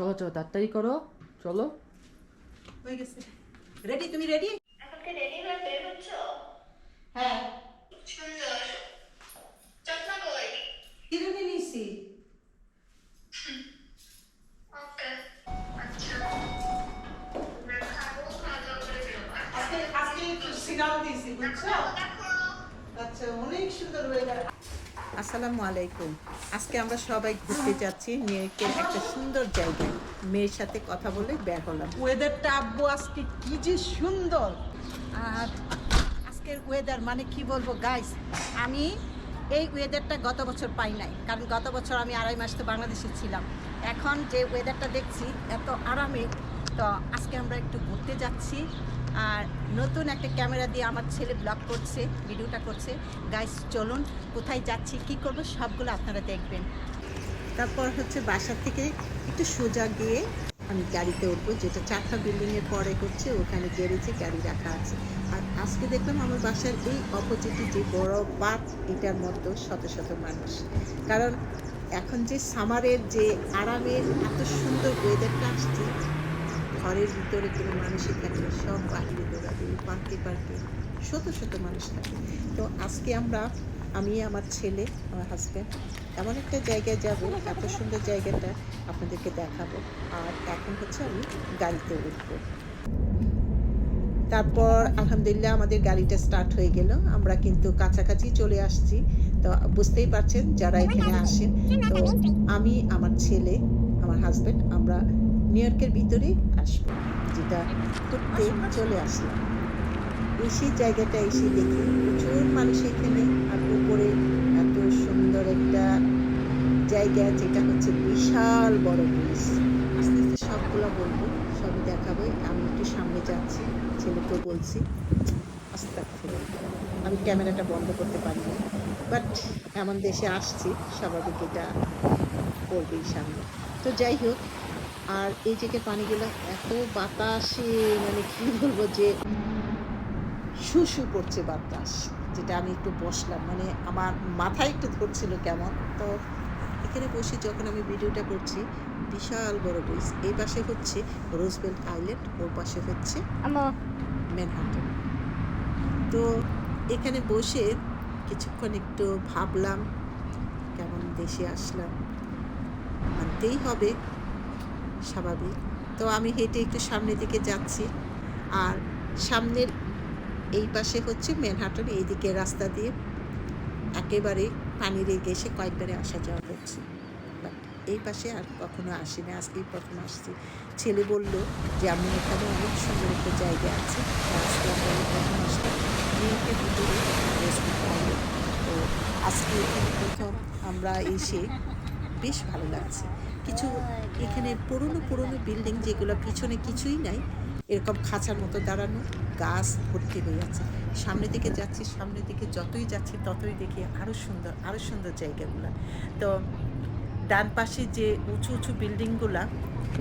চলো চলো। তাড়াতাড়ি করো চলো হয়ে গেছে। রেডি তুমি রেডি এখন রেডি হয়ে বের হচ্ছ? হ্যাঁ। সুন্দর। চশমা কই কিরণে নিয়েছি। আচ্ছা। আচ্ছা। অনেক সুন্দর ওয়েদার আসসালামু আলাইকুম। আজকে আমরা সবাই ঘুরতে যাচ্ছি নিউ ইয়র্কের একটা সুন্দর জায়গায়। মেয়ের সাথে কথা বলে বের হলাম। ওয়েদারটা আব্বু আজকে কি যে সুন্দর। আর আজকের ওয়েদার মানে কি বলব গাইস আমি এই ওয়েদারটা গত বছর পাই নাই। কারণ গত বছর আমি আড়াই মাস তো বাংলাদেশে ছিলাম। এখন যে ওয়েদারটা দেখছি, এত আরামে। তো আজকে আমরা একটু ঘুরতে যাচ্ছি। আর নতুন একটা ক্যামেরা দিয়ে আমার ছেলে ব্লগ করছে, ভিডিওটা করছে। গাইস চলুন, কোথায় যাচ্ছি, কি করব, সবগুলো আপনারা দেখবেন। তারপর হচ্ছে বাসা থেকে একটু সোজা গিয়ে আমি গাড়িতে উঠবো, যেটা চারটা বিল্ডিংয়ের পরে করছে, ওখানে গ্যারেজে গাড়ি রাখা আছে। আর আজকে দেখলাম আমার বাসার এই অপোজিটে যে বড় পার্ক এটার মতো শত শত মানুষ। কারণ এখন যে সামারের যে আরামের এত সুন্দর ওয়েদারটা আসছে ঘরের ভিতরে কোনো মানুষই থাকে সব বাইরে দৌড়াবে পার্কে পার্কে শত শত মানুষ থাকে। তো আজকে আমরা, আমি, আমার ছেলে, আমার হাজব্যান্ড এমন একটা জায়গায় যাব, এত সুন্দর জায়গাটা আপনাদেরকে দেখাবো। আর এখন হচ্ছে আমি গাড়িতে উঠবো। তারপর আলহামদুলিল্লাহ আমাদের গাড়িটা স্টার্ট হয়ে গেল। আমরা কিন্তু কাছাকাছি চলে আসছি। তো বুঝতেই পারছেন, যারা এখানে আসেন, তো আমি, আমার ছেলে, আমার হাজব্যান্ড আমরা নিউ ইয়র্কের ভিতরে আসব যেটা ঘুরতে চলে আসলাম এসে জায়গাটা এসে দেখি প্রচুর মানুষ এখানে আর উপরে এত সুন্দর একটা জায়গা যেটা হচ্ছে বিশাল বড় ব্রিজ আস্তে আস্তে সবগুলো বলব সবই দেখাবো। আমি একটু সামনে যাচ্ছি ছেলেকেও বলছি। আস্তে আস্তে আমি ক্যামেরাটা বন্ধ করতে পারি না বাট এমন দেশে আসছি স্বাভাবিক এটা করবেই সামনে তো যাই হোক আর এই জায়গায় পানিগুলো এত বাতাসে মানে কি বলব যে শু শু করছে বাতাস যেটা আমি একটু বসলাম। মানে আমার মাথায় একটু ধরছিল কেমন। তো এখানে বসে যখন আমি ভিডিওটা করছি বিশাল বড় ব্রিজ এই পাশে হচ্ছে রোজবেল্ট আইল্যান্ড ওর পাশে হচ্ছে ম্যানহাটন তো এখানে বসে কিছুক্ষণ একটু ভাবলাম কেমন দেশে আসলাম। মানতেই হবে স্বাভাবিক। তো আমি হেঁটে একটু সামনের দিকে যাচ্ছি। আর সামনের এই পাশে হচ্ছে ম্যানহাটন এইদিকে রাস্তা দিয়ে একেবারে পানির এই এসে কয়েকবারে আসা যাওয়া করছি। বাট এই পাশে আর কখনো আসিনি আজকেই প্রথম আসছি। ছেলে বলল যে, আমি এখানে অনেক সুন্দর একটা জায়গা আছে তো আজকে প্রথম আমরা এসে বেশ ভালো লাগছে। কিছু এখানে পুরনো পুরনো বিল্ডিং যেগুলো পিছনে কিছুই নাই, এরকম খাঁচার মতো দাঁড়ানো, গাছ ভর্তি হয়ে আছে সামনে দিকে যাচ্ছি সামনে দিকে যতই যাচ্ছি ততই দেখি আরও সুন্দর আরও সুন্দর জায়গাগুলো। তো ডান পাশে যে উঁচু উঁচু বিল্ডিংগুলা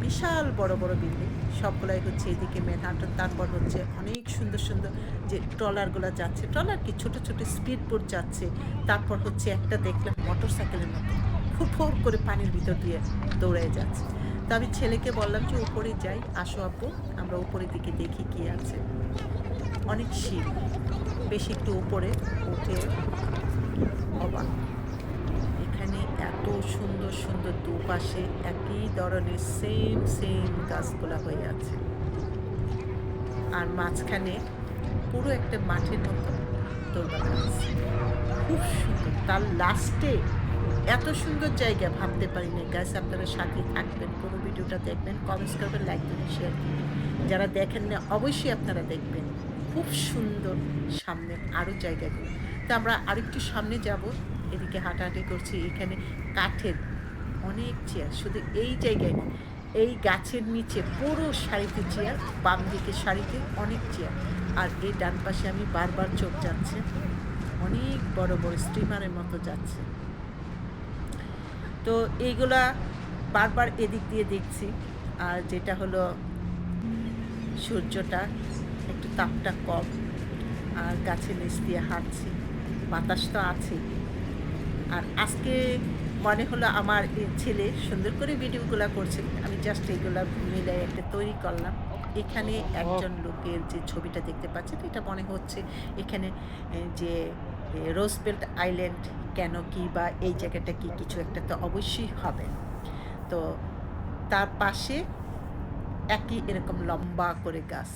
বিশাল বড় বড় বিল্ডিং সবগুলাই হচ্ছে এদিকে ম্যানহাটন তারপর হচ্ছে অনেক সুন্দর সুন্দর যে ট্রলারগুলো যাচ্ছে, ট্রলার কি ছোট ছোট স্পিড বোট যাচ্ছে। তারপর হচ্ছে একটা দেখলাম মোটর সাইকেলের মতো। ফুফোর করে পানির ভিতর দিয়ে দৌড়ে যাচ্ছে। তো আমি ছেলেকে বললাম যে, উপরে যাই, আসো আপু, আমরা উপরের দিকে দেখি কি আছে। অনেক শীত বেশি একটু উপরে উঠে অবাক। এখানে এত সুন্দর সুন্দর দুপাশে একই ধরনের সেম সেম গাছগুলা হয়ে আছে। আর মাঝখানে পুরো একটা মাঠের মতো দোলবানা আছে। খুব সুন্দর। তার লাস্টে এত সুন্দর জায়গা ভাবতে পারি না গাছ আপনারা সাথে থাকবেন। পুরো ভিডিওটা দেখবেন কমেন্টস করবেন লাইক করবেন শেয়ার করবেন। যারা দেখেন না অবশ্যই আপনারা দেখবেন। খুব সুন্দর সামনে আরও জায়গাগুলো। তো আমরা আরেকটু সামনে যাব, এদিকে হাঁটাহাঁটি করছি, এখানে কাঠের অনেক চেয়ার শুধু এই জায়গায় এই গাছের নিচে পুরো সারিতে চেয়ার বাম দিকে সারিতে অনেক চেয়ার আর এই ডান পাশে আমি বারবার চোখ যাচ্ছে, অনেক বড় বড় স্টিমারের মতো যাচ্ছে। তো এইগুলা বারবার এদিক দিয়ে দেখছি। আর যেটা হলো সূর্যটা একটু তাপটা কম আর গাছের নিচ দিয়ে হাঁটছি। বাতাস তো আছে আর আজকে মনে হলো আমার ছেলে সুন্দর করে ভিডিওগুলো করছে আমি জাস্ট এইগুলো মিলে একটা তৈরি করলাম। এখানে একজন লোকের যে ছবিটা দেখতে পাচ্ছেন এটা মনে হচ্ছে এখানে যে রোজবেল্ট আইল্যান্ড কেন কি বা এই জায়গাটা কি কিছু একটা তো অবশ্যই হবে। তো তার পাশে একই এরকম লম্বা করে গাছ।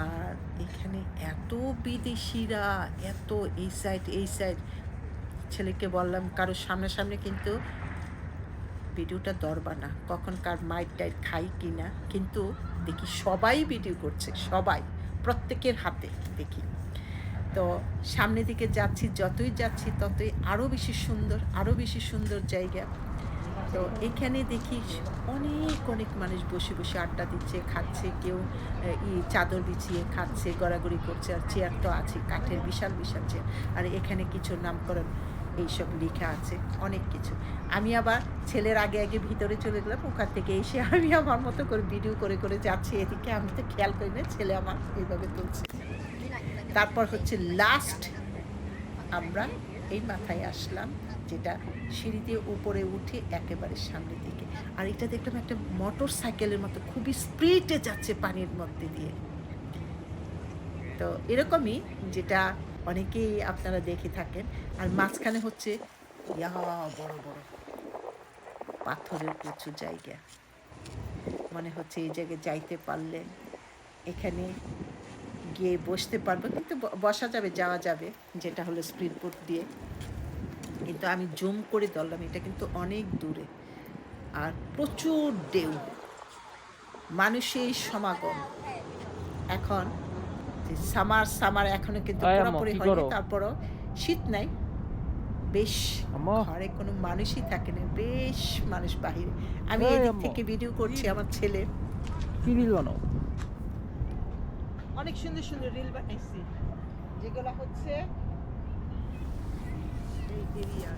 আর এখানে এত বিদেশিরা, এত এই সাইড এই সাইড ছেলেকে বললাম, কারও সামনাসামনি কিন্তু ভিডিওটা দরবার না। কখন কার মাইট টাইট খাই কি না কিন্তু দেখি সবাই ভিডিও করছে, সবাই। প্রত্যেকের হাতে দেখি। তো সামনের দিকে যাচ্ছি, যতই যাচ্ছি ততই আরও বেশি সুন্দর আরও বেশি সুন্দর জায়গা। তো এখানে দেখি অনেক অনেক মানুষ বসে বসে আড্ডা দিচ্ছে, খাচ্ছে, কেউ ই চাদর বিছিয়ে খাচ্ছে, গড়াগড়ি করছে, আর চেয়ার তো আছে, কাঠের বিশাল বিশাল চেয়ার। আর এখানে কিছু নামকরণ এইসব লেখা আছে, অনেক কিছু। আমি আবার ছেলের আগে আগে ভিতরে চলে গেলাম, ওখান থেকে এসে আমি আমার মতো করে ভিডিও করে করে যাচ্ছি এদিকে। আমি তো খেয়াল করি না, ছেলে আমার এইভাবে তুলছে। তারপর হচ্ছে লাস্ট আমরা এই মাথায় আসলাম যেটা সিঁড়ি দিয়ে উপরে উঠে একেবারে সামনের দিকে। আর এটা দেখলাম একটা মোটর সাইকেলের মতো, খুবই স্পিডে যাচ্ছে পানির মধ্যে দিয়ে। তো এরকমই যেটা অনেকেই আপনারা দেখে থাকেন। আর মাঝখানে হচ্ছে, ইয়া, বড় বড় পাথরের প্রচুর জায়গা। মনে হচ্ছে এই জায়গায় যাইতে পারলে এখানে গিয়ে বসতে পারব। কিন্তু বসা যাবে যাওয়া যাবে যেটা হলো স্পিড বোট দিয়ে। কিন্তু আমি জুম করে ধরলাম এটা কিন্তু অনেক দূরে। আর প্রচুর ঢেউ। মানুষের সমাগম। এখন সামার সামার এখনও কিন্তু পুরোপুরি হয়নি তারপরও শীত নাই। বেশ। ঘরে কোনো মানুষই থাকে না বেশ মানুষ বাহিরে। আমি এদিক থেকে ভিডিও করছি আমার ছেলে। কি অনেক সুন্দর সুন্দর রিল বানাইছি যেগুলো হচ্ছে এই এরিয়া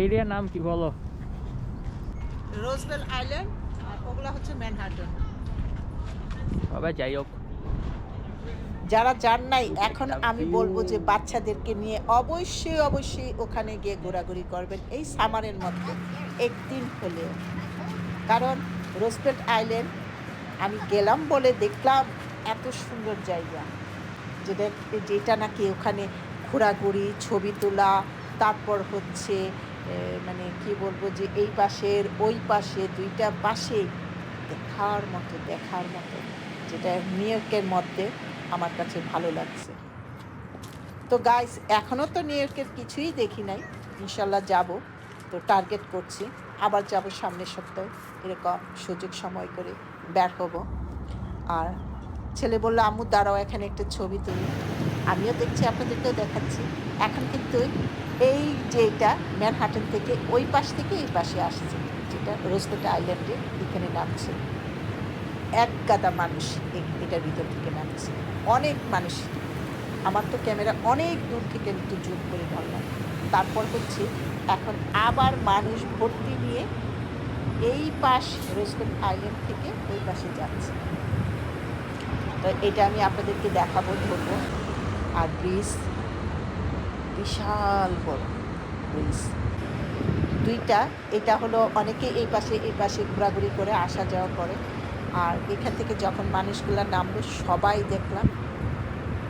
এরিয়ার নাম কি বলো? রোজবেল আইল্যান্ড আর ওগুলো হচ্ছে ম্যানহাটন বাবা যাই হোক। যারা যান নাই এখন আমি বলব যে বাচ্চাদেরকে নিয়ে অবশ্যই অবশ্যই ওখানে গিয়ে ঘোরাঘুরি করবেন। এই সামারের মধ্যে একদিন হলেও। কারণ রোজবেল্ট আইল্যান্ড আমি গেলাম বলে দেখলাম এত সুন্দর জায়গা। যেটা যেটা নাকি ওখানে ঘোরাঘুরি, ছবি তোলা, তারপর হচ্ছে মানে কি বলব যে এই পাশের, ওই পাশে, দুইটা পাশে দেখার মতো দেখার মতো। যেটা নিউ ইয়র্কের মধ্যে আমার কাছে ভালো লাগছে। তো গাইস এখনও তো নিউ ইয়র্কের কিছুই দেখি নাই। ইনশাল্লাহ যাব। তো টার্গেট করছি। আবার যাব সামনের সপ্তাহে। এরকম সুযোগ সময় করে বের হব। আর ছেলে বলল, আম্মু, দাঁড়াও, এখানে একটা ছবি তুলি। আমিও দেখছি, আপনাদেরকেও দেখাচ্ছি। এখন কিন্তু এই যে এটা ম্যানহাটন থেকে ওই পাশ থেকে এই পাশে আসছে, যেটা রোজবেট আইল্যান্ডে এখানে নামছে। এক গাদা মানুষ এটার ভিতর থেকে নামছে। অনেক মানুষ। আমার তো ক্যামেরা অনেক দূর থেকে একটু জুম করে ধরলাম। তারপর হচ্ছে এখন আবার মানুষ ভর্তি নিয়ে এই পাশ রোজবেট আইল্যান্ড থেকে ওই পাশে যাচ্ছে। তো এটা আমি আপনাদেরকে দেখাবো, ধরবো। আর ব্রিজ বিশাল বড় ব্রিজ দুইটা, এটা হলো অনেকে এই পাশে এই পাশে ঘোরাঘুরি করে আসা যাওয়া করে। আর এখান থেকে যখন মানুষগুলো নামলো সবাই দেখলাম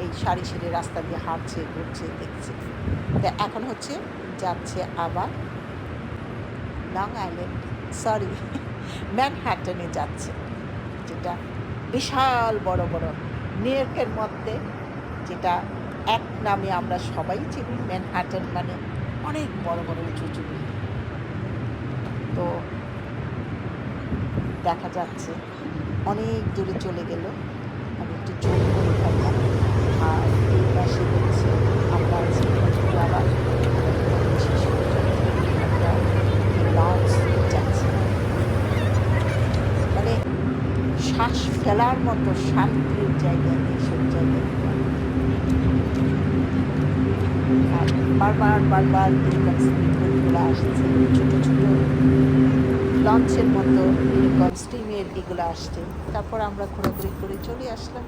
এই সারি সারি রাস্তা দিয়ে হাঁটছে, ঘুরছে, দেখছে। তা এখন হচ্ছে যাচ্ছে আবার লং আইল্যান্ড সরি ম্যানহ্যাটনে যাচ্ছে, যেটা বিশাল বড় বড় নিউ মধ্যে, যেটা এক নামে আমরা সবাই চিনি ম্যানহ্যাটন মানে অনেক বড় বড় উঁচু উঁচু তো দেখা যাচ্ছে, অনেক দূরে চলে গেল, আমি একটু করে ফেললাম আর এই পাশে হচ্ছে আমরা আবার লঞ্চ যাচ্ছে মানে শ্বাস ফেলার মতো শান্তির জায়গা এইসব জায়গায় আর বারবার বারবার দুর্গা আসছে। ছোটো ছোটো লঞ্চের মতো স্টিমের এগুলো আসছে। তারপর আমরা ঘোরাঘুরি করে চলে আসলাম।